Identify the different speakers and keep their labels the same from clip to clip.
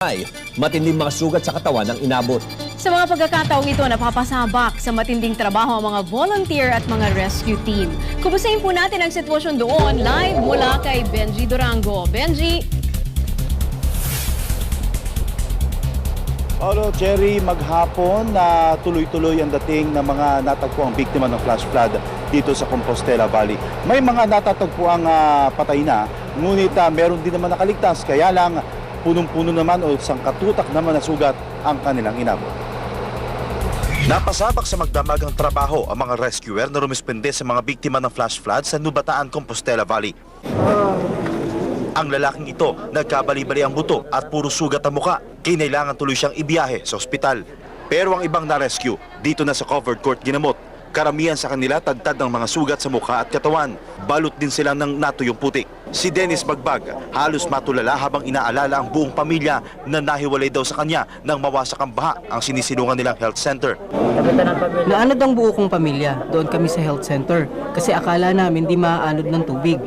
Speaker 1: Ay, matinding mga sugat sa katawan ang inabot.
Speaker 2: Sa mga pagkakataong ito, napapasabak sa matinding trabaho ang mga volunteer at mga rescue team. Kumustahin po natin ang sitwasyon doon live mula kay Benji Durango. Benji,
Speaker 3: Paolo, Cherry, maghapon na tuloy-tuloy ang dating ng mga natagpuang biktima ng flash flood dito sa Compostela Valley. May mga natatagpuang ah, patay na, ngunit ah, meron din naman nakaligtas, kaya lang punong-puno naman o sangkatutak naman na sugat ang kanilang inabot.
Speaker 4: Napasabak sa magdamagang trabaho ang mga rescuer na rumispende sa mga biktima ng flash flood sa Nubataan, Compostela Valley. Ang lalaking ito, nagkabali-bali ang buto at puro sugat ang muka. Kinailangan tuloy siyang ibiyahe sa ospital. Pero ang ibang na-rescue, dito na sa covered court ginamot. Karamihan sa kanila tagtad ng mga sugat sa mukha at katawan. Balot din sila ng natuyong putik. Si Dennis Bagbag halos matulala habang inaalala ang buong pamilya na nahiwalay daw sa kanya nang mawasak ang baha ang sinisilungan nilang health center.
Speaker 5: Naanod ang buo kong pamilya. Doon kami sa health center. Kasi akala namin di maaanod ng tubig.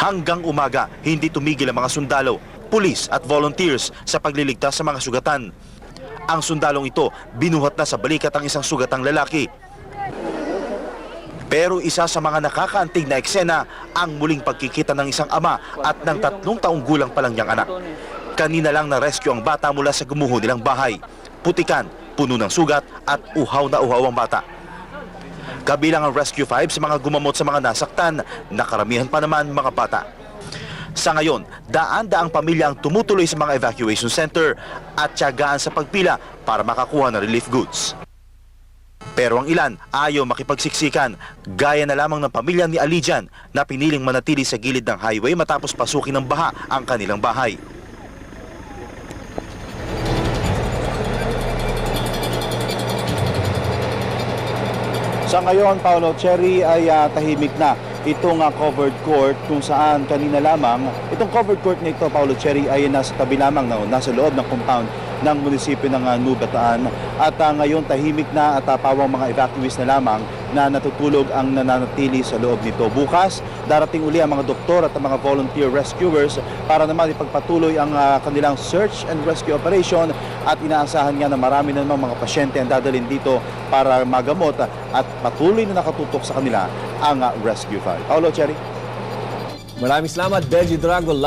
Speaker 4: Hanggang umaga, hindi tumigil ang mga sundalo, pulis at volunteers sa pagliligtas sa mga sugatan. Ang sundalong ito, binuhat na sa balikat ang isang sugatang lalaki. Pero isa sa mga nakakaantig na eksena ang muling pagkikita ng isang ama at ng tatlong taong gulang pa lang niyang anak. Kanina lang na-rescue ang bata mula sa gumuho nilang bahay. Putikan, puno ng sugat at uhaw na uhaw ang bata. Kabilang ang Rescue 5 sa mga gumamot sa mga nasaktan, nakaramihan pa naman mga bata. Sa ngayon, daan-daang pamilya ang tumutuloy sa mga evacuation center at tiyagaan sa pagpila para makakuha ng relief goods. Pero ang ilan ayaw makipagsiksikan, gaya na lamang ng pamilya ni Alijan na piniling manatili sa gilid ng highway matapos pasukin ng baha ang kanilang bahay.
Speaker 3: Sa ngayon, Paolo Cherry ay ah, tahimik na itong ah, covered court kung saan kanina lamang, itong covered court na ito, Paolo Cherry, ay nasa tabi lamang, no, nasa loob ng compound ng munisipyo ng uh, Nubataan. At ah, ngayon tahimik na at ah, pawang mga evacuees na lamang na natutulog ang nananatili sa loob nito. Bukas, darating uli ang mga doktor at ang mga volunteer rescuers para naman ipagpatuloy ang ah, kanilang search and rescue operation at inaasahan nga na marami na namang mga pasyente ang dadalhin dito para magamot at patuloy na nakatutok sa kanila ang Rescue 5. Paolo Cherry.
Speaker 1: Maraming salamat, Benji Durango.